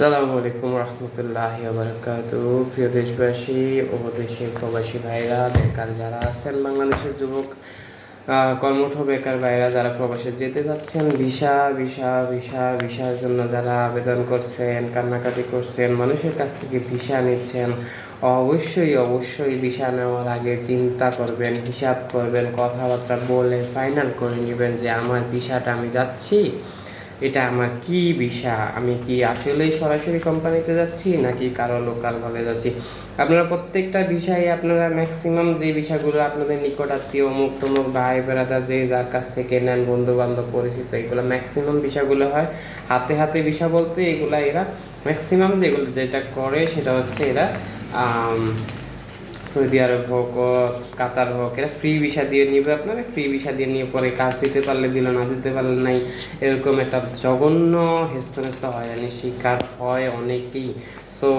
আসসালামু আলাইকুম রহমতুল্লাহ বারকাত প্রিয় দেশবাসী ও দেশের প্রবাসী ভাইরা, বেকার যারা আছেন, বাংলাদেশের যুবক কর্মঠ বেকার ভাইরা যারা প্রবাসে যেতে যাচ্ছেন, ভিসা ভিসা ভিসা, ভিসার জন্য যারা আবেদন করছেন, কান্নাকাটি করছেন, মানুষের কাছ থেকে ভিসা নিচ্ছেন, অবশ্যই অবশ্যই ভিসা নেওয়ার আগে চিন্তা করবেন, হিসাব করবেন, কথাবার্তা বলে ফাইনাল করে নেবেন যে আমার ভিসাটা আমি যাচ্ছি। এটা আমার কি ভিসা আমি কি আসলেই সরাসরি কোম্পানিতে যাচ্ছি নাকি কারও লোকালভাবে যাচ্ছি? আপনারা প্রত্যেকটা বিষয়ে আপনারা ম্যাক্সিমাম যে বিষয়গুলো আপনাদের নিকট আত্মীয়, অমুক তমুক, ভাই বেড়াদা যে যার কাছ থেকে নেন বন্ধু বান্ধব পরিচিত, এগুলো ম্যাক্সিমাম বিষয়গুলো হয়। হাতে হাতে বিষয় বলতে এগুলা এরা ম্যাক্সিমাম যেগুলো যেটা করে সেটা হচ্ছে এরা সৌদি আরব হোক কাতার হোক, এরা ফ্রি ভিসা দিয়ে নিবে আপনারা ফ্রি ভিসা দিয়ে নিয়ে পরে কাজ দিতে পারলে দিল, না দিতে পারলে নাই, এরকম একটা জঘন্য হেস্তনেস্ত আমি শিকার হয় অনেকেই। সো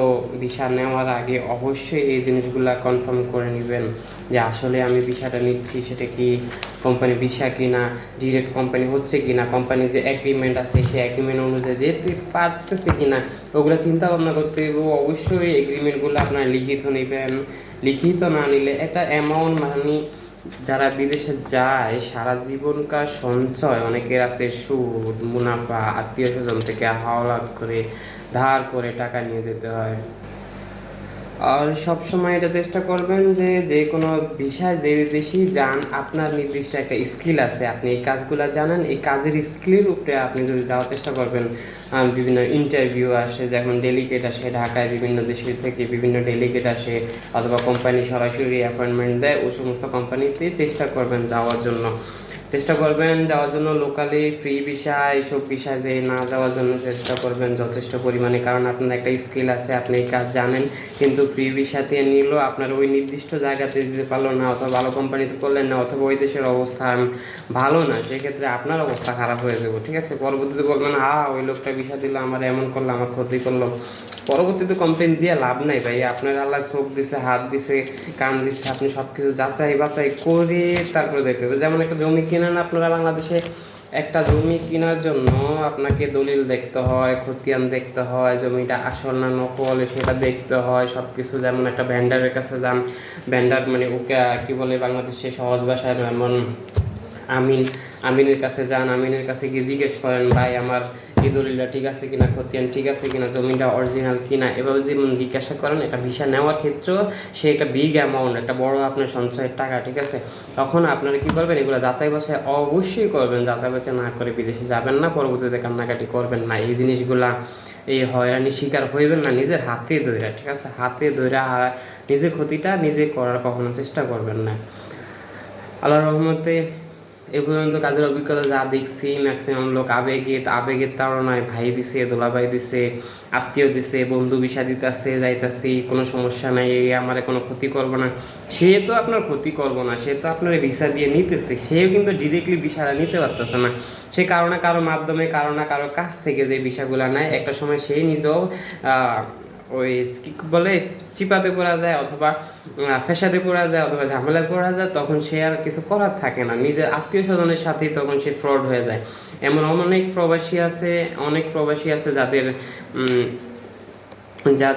ভিসা নেওয়ার আগে অবশ্যই এই জিনিসগুলা কনফার্ম করে নেবেন যে আসলে আমি ভিসাটা নিচ্ছি, সেটা কি কোম্পানি ভিসা কিনা ডিরেক্ট কোম্পানি হচ্ছে কিনা কোম্পানির যে অ্যাগ্রিমেন্ট আছে, সেই অ্যাগ্রিমেন্ট অনুযায়ী যেতে পারতেছে কিনা, ওগুলো চিন্তা ভাবনা করতে হবে অবশ্যই এগ্রিমেন্টগুলো আপনারা লিখিত নেবেন। লিখিত না নিলে একটা অ্যামাউন্ট মানে যারা বিদেশে যায়, সারা জীবনকার সঞ্চয়, অনেকের আছে সুদ, মুনাফা আত্মীয় স্বজন থেকে হাওলাত করে, ধার করে টাকা নিয়ে যেতে হয়। আর সবসময় এটা চেষ্টা করবেন যে যে কোনো বিষয় যে দেশেই যান, আপনার নির্দিষ্ট একটা স্কিল আছে, আপনি এই কাজগুলো জানেন, এই কাজের স্কিলের উপরে আপনি যদি যাওয়ার চেষ্টা করবেন বিভিন্ন ইন্টারভিউ আসে, যেমন ডেলিগেট আসে ঢাকায়, বিভিন্ন দেশের থেকে বিভিন্ন ডেলিগেট আসে, অথবা কোম্পানি সরাসরি অ্যাপয়েন্টমেন্ট দেয় ওই সমস্ত কোম্পানিতে চেষ্টা করবেন যাওয়ার জন্য। চেষ্টা করবেন যাওয়ার জন্য লোকালি ফ্রি ভিসা এইসব ভিসা যে না যাওয়ার জন্য চেষ্টা করবেন যথেষ্ট পরিমাণে, কারণ আপনার একটা স্কিল আছে, আপনি কাজ জানেন। কিন্তু ফ্রি ভিসাতে নিল আপনার ওই নির্দিষ্ট জায়গাতে দিতে পারল না, অথবা ভালো কোম্পানিতে করলেন না, অথবা ওই দেশের অবস্থা ভালো না, সেক্ষেত্রে আপনার অবস্থা খারাপ হয়ে যাবে, ঠিক আছে? পরবর্তীতে বলবেন হা ওই লোকটা ভিসা দিল, আমার এমন করল, আমার ক্ষতি করল। পরবর্তীতে কমপ্লেন দিয়ে লাভ নাই, ভাই। আপনার আল্লাহ চোখ দিছে, হাত দিছে, কান দিছে, আপনি সব কিছু যাচাই বাছাই করে তারপরে যেতে হবে। যেমন একটা জমি কিনেন আপনারা, বাংলাদেশে একটা জমি কেনার জন্য আপনাকে দলিল দেখতে হয়, খতিয়ান দেখতে হয়, জমিটা আসল না নকল সেটা দেখতে হয় সব কিছু যেমন একটা ভ্যান্ডারের কাছে যান ভ্যান্ডার মানে ওকে, কী বলে বাংলাদেশে সহজ ভাষায় যেমন আমিন, আমিনের কাছে যান, আমিনের কাছে গিয়ে জিজ্ঞেস করেন, ভাই, আমার এই দলিলটা ঠিক আছে কিনা, খতিয়ান ঠিক আছে কিনা, জমিটা অরিজিনাল কিনা? এভাবে যেমন জিজ্ঞাসা করেন একটা ভিসা নেওয়ার ক্ষেত্রেও সে একটা বিগ অ্যামাউন্ট একটা বড় আপনার সঞ্চয়ের টাকা, ঠিক আছে? তখন আপনারা কি করবেন, এগুলো যাচাই বাছাই অবশ্যই করবেন, যাচাই বাছাই না করে বিদেশে যাবেন না, পরবর্তীতে কান্নাকাটি করবেন না। এই জিনিসগুলা এই হয়রানি শিকার হইবেন না, নিজের হাতে ধৈরা ঠিক আছে? হাতে ধৈরা নিজের ক্ষতিটা নিজে করার কখনো চেষ্টা করবেন না। আল্লাহ রহমতে এ পর্যন্ত কাজের অভিজ্ঞতা যা দেখছি ম্যাক্সিমাম লোক আবেগে আবেগের তাড়নায় ভাই দিছে, দোলাভাই দিছে, আত্মীয় দিছে, বন্ধু বিষা দিতেছে, যাইতাছি, কোনো সমস্যা নাই, এই আমার কোনো ক্ষতি করব না। সে তো আপনার ক্ষতি করব না, সে তো আপনার ভিসা দিয়ে নিতেছে, সেও কিন্তু ডিরেক্টলি ভিসাটা নিতে পারতেছে না। সে কারও না কারও মাধ্যমে, কারও না কারও কাছ থেকে যে বিষয়গুলো নেয়, একটা সময় সেই নিজেও ওই কি বলে, চিপাতে পড়া যায় অথবা ফেসাতে পড়া যায় অথবা ঝামেলায় পড়া যায়, তখন সে আর কিছু করার থাকে না। নিজের আত্মীয় স্বজনের সাথে তখন সে ফ্রড হয়ে যায়। এমন অনেক প্রবাসী আছে, অনেক প্রবাসী আছে যাদের যা